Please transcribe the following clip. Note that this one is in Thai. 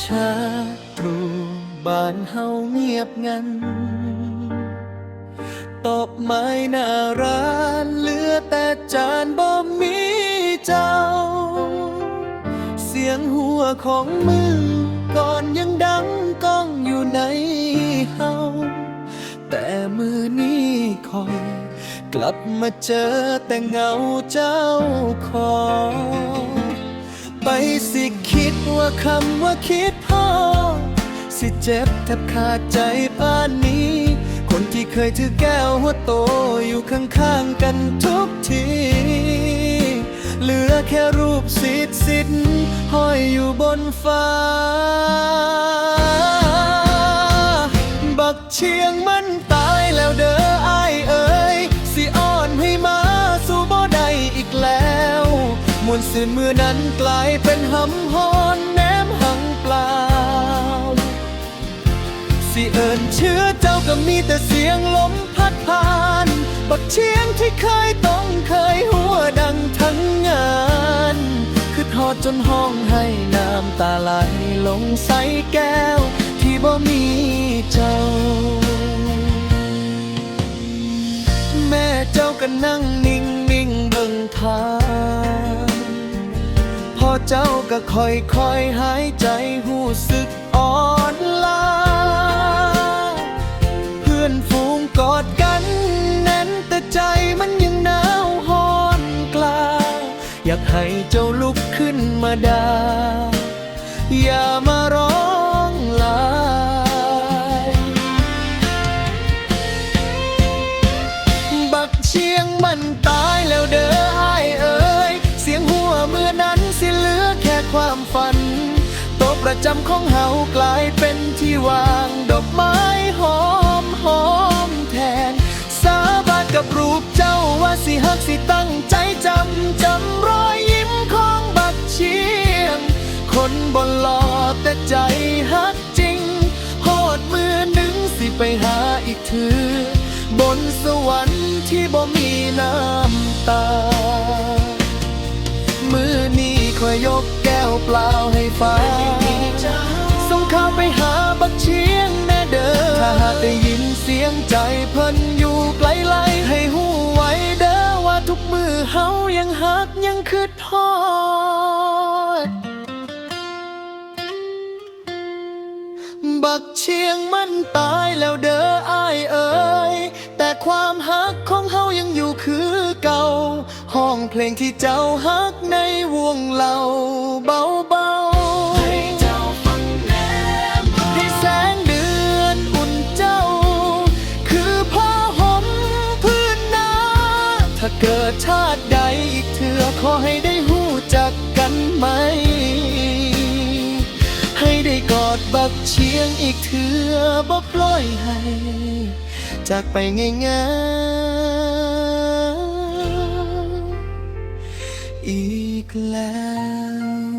ชาปรูบ้านเฮาเงียบงันตบไม้หน้าร้านเหลือแต่จานบ่มีเจ้า เสียงหัวของมึงก่อนยังดังก้องอยู่ในเฮา แต่มือนี้คอย กลับมาเจอแต่เงาเจ้าของ ไปสิคิดว่าคำว่าคิดพอ สิเจ็บแทบขาดใจป่านนี้ คนที่เคยถือแก้วหัวโตอยู่ข้างๆกันทุกที เหลือแค่รูปสิทธิ์สิทธิ์ห้อยอยู่บนฟ้า มือนั้นกลายเป็นหำฮอนแนมหังเปล่า สิเอิญเชื่อเจ้าก็มีแต่เสียงลมพัดผ่าน บักเชียงที่เคยต้องเคยหัวดังทั้งงาน คือทอดจนห้องให้น้ำตาไหลลงใส่แก้ว ที่บ่มีเจ้า แม่เจ้าก็นั่ง เจ้าก็ค่อยค่อยๆหายใจหูสึกอ่อนล้า เพื่อนฝูงกอดกันแน่นแต่ใจมันยังหนาวหอนกล้า อยากให้เจ้าลุกขึ้นมาดา อย่ามารอ ประจำของเฮากลายเป็นที่วางดอกไม้หอมหอมแทน สาบานกับรูปเจ้าว่าสิฮักสิตั้งใจจำจำรอยยิ้มของบักเชียง คนบนหลอแต่ใจฮักจริงโหดมือหนึ่งสิไปหาอีกถือบนสวรรค์ที่บ่มีน้ำตา มือนี้คอยยกแก้วเปล่าให้ฟ้า ใจเพิ่นอยู่ไกลไลให้หูไว้เด้อว่าทุกมือเฮายังฮักยังคืดทอดบักเชียงมันตายแล้วเด้ออายเอ๋ยแต่ความฮักของเฮายังอยู่คือเก่า ห้องเพลงที่เจ้าฮักในวงเหล่าเบาๆ เกิดชาติใดอีกเถื่อขอให้ได้หู้จักกันไหม ให้ได้กอดบักเชียงอีกเถื่อบ่ปล่อยให้ จากไปง่ายๆอีกแล้ว